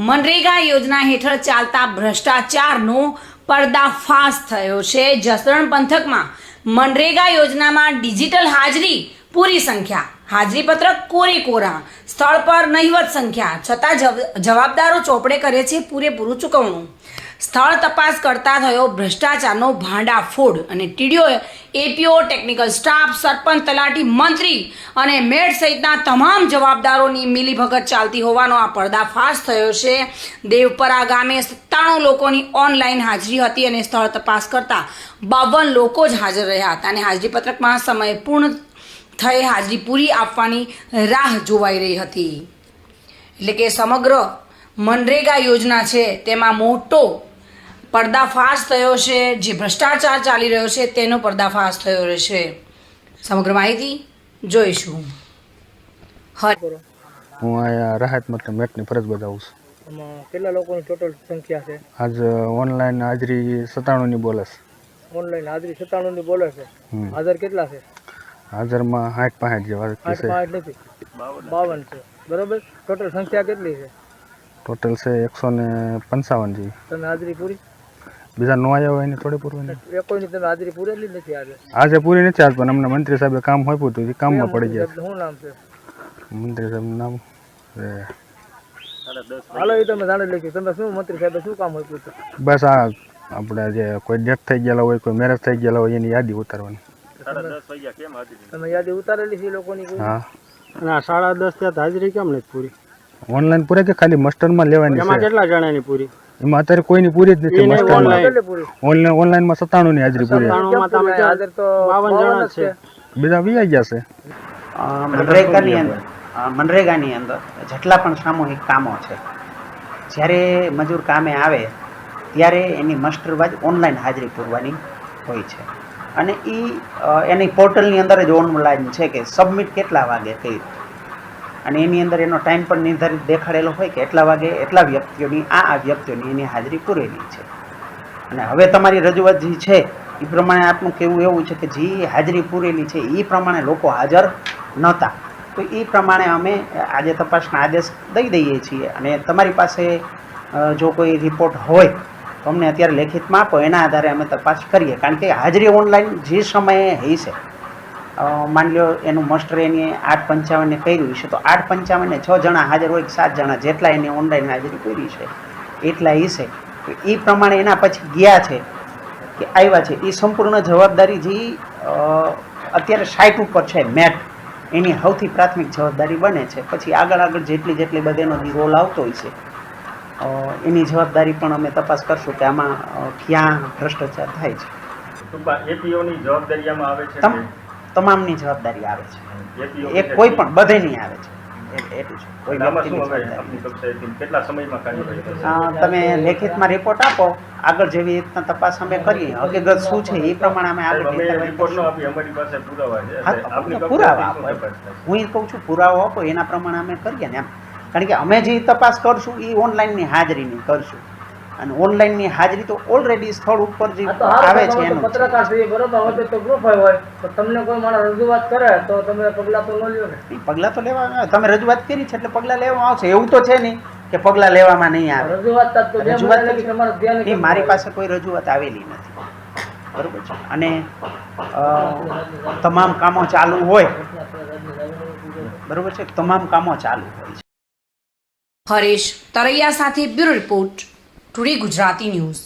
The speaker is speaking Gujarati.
મનરેગા યોજના હેઠળ ચાલતા ભ્રષ્ટાચારનો પર્દાફાશ થયો છે. જસદણ પંથકમાં મનરેગા યોજનામાં ડિજિટલ હાજરી પૂરી સંખ્યા હાજરી પત્રક કોરે કોરા સ્થળ પર નહિવત સંખ્યા, છતાં જવ- જવાબદારો ચોપડે કરે છે પૂરેપૂરું ચૂકવણું. સ્થળ તપાસ કરતા થયો ભ્રષ્ટાચારનો ભાંડાફોડ અને TDO APO technical staff sarpanch, તલાટી મંત્રી અને મેડ સહિતના તમામ જવાબદારોની મિલીભગત ચાલતી હોવાનો આ પર્દાફાશ થયો છે. દેવપરા ગામે સત્તાણું લોકોની ઓનલાઈન હાજરી હતી અને સ્થળ તપાસ કરતા બાવન લોકો જ હાજર રહ્યા હતા અને હાજરીપત્રકમાં સમય પૂર્ણ થઈ હાજરી પૂરી આપવાની રાહ જોવાઈ રહી હતી. એટલે કે સમગ્ર મનરેગા યોજના છે, તેમાં મોટો પર્દાફાશ થયો છે જે ભ્રષ્ટાચાર ચાલી રહ્યો છે તેનો પર્દાફાશ થયો છે સમગ્ર માહિતી જોઈશું. હર હું અહીંયા રાહત મતલબ મેટની ફરજ બજાવું છું. કેટલા લોકોની ટોટલ સંખ્યા છે? આજ ઓનલાઈન હાજરી સત્તાણુંની બોલે છે. ઓનલાઈન હાજરી સત્તાણુંની બોલે છે? હાજર કેટલા છે? હાજરમાં સાઠ પાંઠ જેવા નથી. બાવન છે. બરોબર? ટોટલ સંખ્યા કેટલી છે? ટોટલ છે એકસો ને પંચાવન જેવી. તમે હાજરી પૂરી? બીજા નો આવ્યા હોય એને થોડી પૂરવાની. કોઈ કોઈની તમે હાજરી પૂરેલી નથી આજે? આજે પૂરી નથી આજ પણ અમને મંત્રી સાહેબે કામ હોય હતું એ કામમાં પડી ગયા. શું નામ છે? મંત્રી સાહેબનું નામ હાલો એ તમે જાણી લેજો. તમે શું મંત્રી સાહેબ શું કામ આપ્યું હતું? બસ આ આપણે જે કોઈ ડેથ થઈ ગયેલા હોય કોઈ મેરેજ થઈ ગયેલા હોય એની યાદી ઉતારવાની. તમે યાદી ઉતારેલી છે લોકોની હા. અને આ સાડા દસ ત્યાં તો હાજરી કેમ નથી પૂરી? ઓનલાઈન પૂરે કે ખાલી મસ્ટરમાં લેવાની એમાં કેટલા જણાની પૂરી? એમાં અત્યારે કોઈની પૂરી જ નથી ઓનલાઈન પૂરી? ઓનલાઈન હાજરી પૂરી. કેમ તમે પૂરી? હાજર તો બાવન જણા છે. બીજા વી ગયા છે. મનરેગાની અંદર. મનરેગાની અંદર જેટલા પણ સામૂહિક કામો છે. જ્યારે મજૂર કામે આવે ત્યારે એની મસ્ટરવાજ ઓનલાઈન હાજરી પૂરવાની હોય છે. અને એ એની પોર્ટલની અંદર જ ઓનલાઈન છે કે સબમિટ કેટલા વાગે કઈ અને એની અંદર એનો ટાઈમ પણ નિર્ધારિત દેખાડેલો હોય કે એટલા વાગે એટલા વ્યક્તિઓની, આ આ વ્યક્તિઓની એની હાજરી પૂરેલી છે. અને હવે તમારી રજૂઆત જે છે, એ પ્રમાણે આપનું કહેવું એવું છે કે જે હાજરી પૂરેલી છે, એ પ્રમાણે લોકો હાજર નહોતા. તો એ પ્રમાણે અમે આજે તપાસના આદેશ દઈ દઈએ છીએ અને તમારી પાસે જો કોઈ રિપોર્ટ હોય, તો અમને અત્યારે લેખિતમાં આપો. એના આધારે અમે તપાસ કરીએ. કારણ કે હાજરી ઓનલાઈન જે સમયે હશે માની લો એનું મસ્ટર એની આઠ પંચાવને કર્યું છે તો આઠ પંચાવને છ જણા હાજર હોય કે સાત જણા જેટલા એને ઓનલાઈન હાજરી કરી છે એટલા હશે તો એ પ્રમાણે એના પછી ગયા છે કે આવ્યા છે એ સંપૂર્ણ જવાબદારી જે અત્યારે સાઇટ ઉપર છે મેટ એની સૌથી પ્રાથમિક જવાબદારી બને છે. પછી આગળ આગળ જેટલી જેટલી બધે એનો જે રોલ આવતો હોય છે એની જવાબદારી પણ અમે તપાસ કરશું કે આમાં ક્યાં ભ્રષ્ટાચાર થાય છે. એપીઓની જવાબદારી આવે છે તમામની જવાબદારી આવે છે. એ કોઈ પણ બધેની આવે છે. તમે લેખિતમાં રિપોર્ટ આપો. આગળ જેવી રીતના તપાસ અમે કરીએ. હકીકત શું છે એ પ્રમાણે અમે આગળ પુરાવા આપો? હું એ કહું છું પુરાવો આપો એના પ્રમાણે અમે કરીએ ને એમ. કારણ કે અમે જે તપાસ કરશું એ ઓનલાઈનની હાજરીની કરશું. અને ઓનલાઈનની હાજરી તો ઓલરેડી સ્થળ ઉપર જે આવે છે એનું. પત્રકાર છે બરોબર હવે તો પ્રોફાઇલ હોય તો તમને કોઈ માણસ રજૂઆત કરે તો તમે પગલા તો ન લ્યો ને. પગલાં તો લેવા તમે રજૂઆત કરી છે એટલે પગલાં લેવામાં આવશે. એવું તો છે નહીં કે પગલાં લેવામાં નહીં આવે. રજૂઆત મારી પાસે કોઈ રજૂઆત આવેલી નથી. બરોબર છે. અને અ, તમામ કામો ચાલુ હોય. બરોબર છે? તમામ કામો ચાલુ હોય છે. હરેશ તરૈયા સાથે bureau report. Today Gujarati news